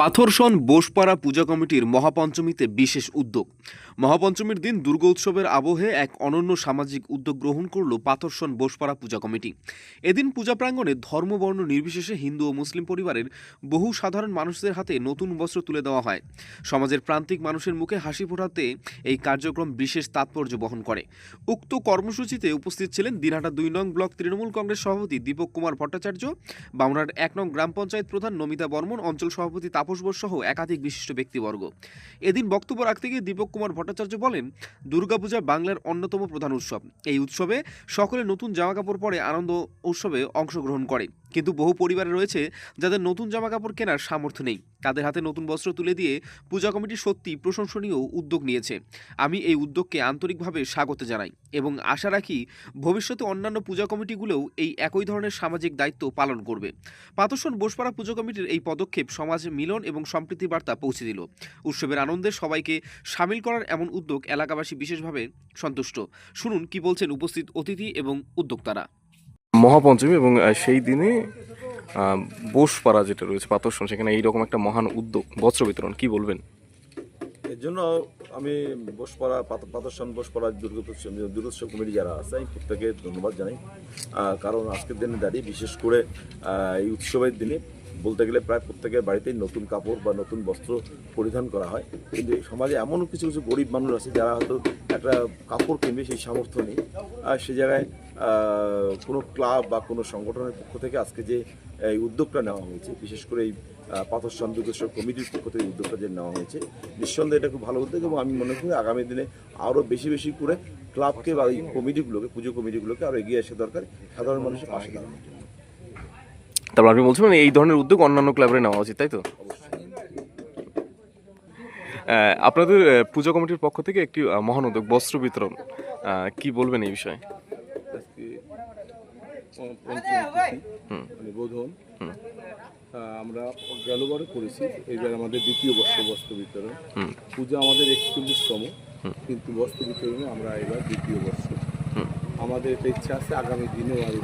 পাথরসন বোসপাড়া পূজা কমিটির মহাপঞ্চমীতে বিশেষ উদ্যোগ। মহাপঞ্চমীর দিন দুর্গোৎসবের আবহে এক অনন্য সামাজিক উদ্যোগ গ্রহণ করল পাথরসন বোসপাড়া পূজা কমিটি। এদিন পূজা প্রাঙ্গণে ধর্মবর্ণ নির্বিশেষে হিন্দু ও মুসলিম পরিবারের বহু সাধারণ মানুষদের হাতে নতুন বস্ত্র তুলে দেওয়া হয়। সমাজের প্রান্তিক মানুষের মুখে হাসি ফোটাতে এই কার্যক্রম বিশেষ তাৎপর্য বহন করে। উক্ত কর্মসূচিতে উপস্থিত ছিলেন দিনহাটা দুই নং ব্লক তৃণমূল কংগ্রেস সভাপতি দীপক কুমার ভট্টাচার্য বামুনার এক নং গ্রাম পঞ্চায়েত প্রধান নমিতা বর্মন, অঞ্চল সভাপতি তাপস বোস সহ একাধিক বিশিষ্ট ব্যক্তিবর্গ। এদিন বক্তব্য রাখতে গিয়ে দীপক কুমার বলেন, দুর্গাপূজা বাংলার অন্যতম প্রধান উৎসব। এই উৎসবে সকলে নতুন জামা কাপড় পরে আনন্দ উৎসবে অংশগ্রহণ করে। কিন্তু বহু পরিবারে রয়েছে যাদের নতুন জামাকাপড় কেনার সামর্থ্য নেই। তাদের হাতে নতুন বস্ত্র তুলে দিয়ে পূজা কমিটি সত্যি প্রশংসনীয় উদ্যোগ নিয়েছে। আমি এই উদ্যোগকে আন্তরিকভাবে স্বাগত জানাই এবং আশা রাখি ভবিষ্যতে অন্যান্য পূজা কমিটিগুলোও এই একই ধরনের সামাজিক দায়িত্ব পালন করবে। পাতসন বোসপাড়া পুজো কমিটির এই পদক্ষেপ সমাজ মিলন এবং সম্প্রীতি বার্তা পৌঁছে দিল। উৎসবের আনন্দে সবাইকে সামিল করার এমন উদ্যোগ এলাকাবাসী বিশেষভাবে সন্তুষ্ট। শুনুন কি বলছেন উপস্থিত অতিথি এবং উদ্যোক্তারা। মহাপঞ্চমী এবং সেই দিনে বোসপাড়া যেটা রয়েছে পাতর্ষণ সেখানে এইরকম একটা মহান উদ্যোগ, বস্ত্র বিতরণ, কি বলবেন? এর জন্য আমি বসপাড়া পাতসন বসপাড়া দুর্গোৎসব দুর্গোৎসব কমিটি যারা আছে, আমি প্রত্যেকে ধন্যবাদ জানাই। কারণ আজকের দিনে দাঁড়িয়ে, বিশেষ করে এই উৎসবের দিনে বলতে গেলে প্রায় প্রত্যেকের বাড়িতেই নতুন কাপড় বা নতুন বস্ত্র পরিধান করা হয়। কিন্তু সমাজে এমন কিছু কিছু গরিব মানুষ আছে, যারা হয়তো একটা কাপড় কিনবে, সেই সামর্থ্য নেই। আর সে জায়গায় কোনো ক্লাব বা কোনো সংগঠনের পক্ষ থেকে আজকে যে এই উদ্যোগটা নেওয়া হয়েছে বিশেষ করে এই পাথর সন্দুকেশ্বর কমিটির পক্ষ থেকে উদ্যোগটা যে নেওয়া হয়েছে নিঃসন্দেহে এটা খুব ভালো উদ্যোগ এবং আমি মনে করি আগামী দিনে আরও বেশি বেশি করে ক্লাবকে বা এই কমিটিগুলোকে পুজো কমিটিগুলোকে আরও এগিয়ে আসা দরকার সাধারণ মানুষের পাশে দাঁড়ানো তারপর আপনি বলছেন মানে এই ধরনের উদ্যোগ অন্যান্য ক্লাবে নেওয়া উচিত তাই তো? আপনাদের পূজা কমিটির পক্ষ থেকে একটি মহান উদ্যোগ বস্ত্র বিতরণ কি বলবেন এই বিষয়ে। মানে বোধন হুম। আমরা গেলবারে করেছি এইবার আমাদের দ্বিতীয় বর্ষ বস্ত্র বিতরণ। পূজা আমাদের একচল্লিশতম। কিন্তু বস্ত্র বিতরণে আমরা এবার দ্বিতীয় বর্ষ। আমাদের একটা ইচ্ছা আছে আগামী দিনেও আরও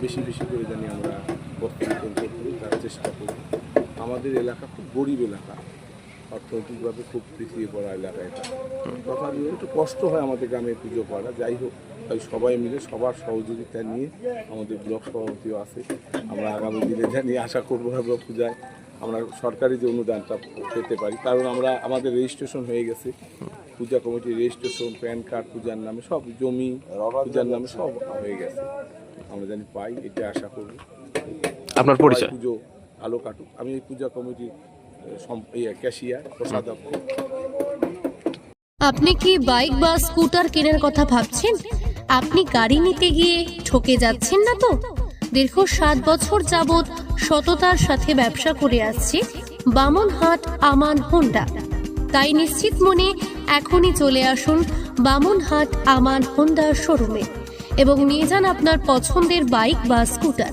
বেশি বেশি করে জানি আমরা বস্ত্র বিতরণ করতে তার চেষ্টা করব। আমাদের এলাকা খুব গরিব এলাকা। অর্থনৈতিকভাবে খুব পিছিয়ে পড়া এলাকা এটা। তথাপি একটু কষ্ট হয় আমাদের গ্রামে পুজো করা। যাই হোক তাই সবাই মিলে সবার সহযোগিতা নিয়ে আমাদের ব্লক সভাপতিও আছে। আমরা আগামী দিনে জানি আশা করব আমরা পূজায় আমরা সরকারি যে অনুদানটা পেতে পারি। কারণ আমরা আমাদের রেজিস্ট্রেশন হয়ে গেছে। পূজা কমিটির রেজিস্ট্রেশন প্যান কার্ড পূজার নামে সব জমি পূজার নামে সব হয়ে গেছে। আমরা জানি পাই এটা আশা করব। আপনার পরিচয়? পুজো আলো কাটুক। আমি এই পূজা কমিটির প্রসাদক আপনি কি বাইক বা স্কুটার কেনার কথা ভাবছেন? আপনি গাড়ি নিতে গিয়ে ঠকে যাচ্ছেন না তো? দীর্ঘ সাত বছর যাবৎ সততার সাথে ব্যবসা করে আসছে বামনহাট আমান হোন্ডা। তাই নিশ্চিত মনে এখনই চলে আসুন বামনহাট আমান হোন্ডা শোরুমে এবং নিয়ে যান আপনার পছন্দের বাইক বা স্কুটার।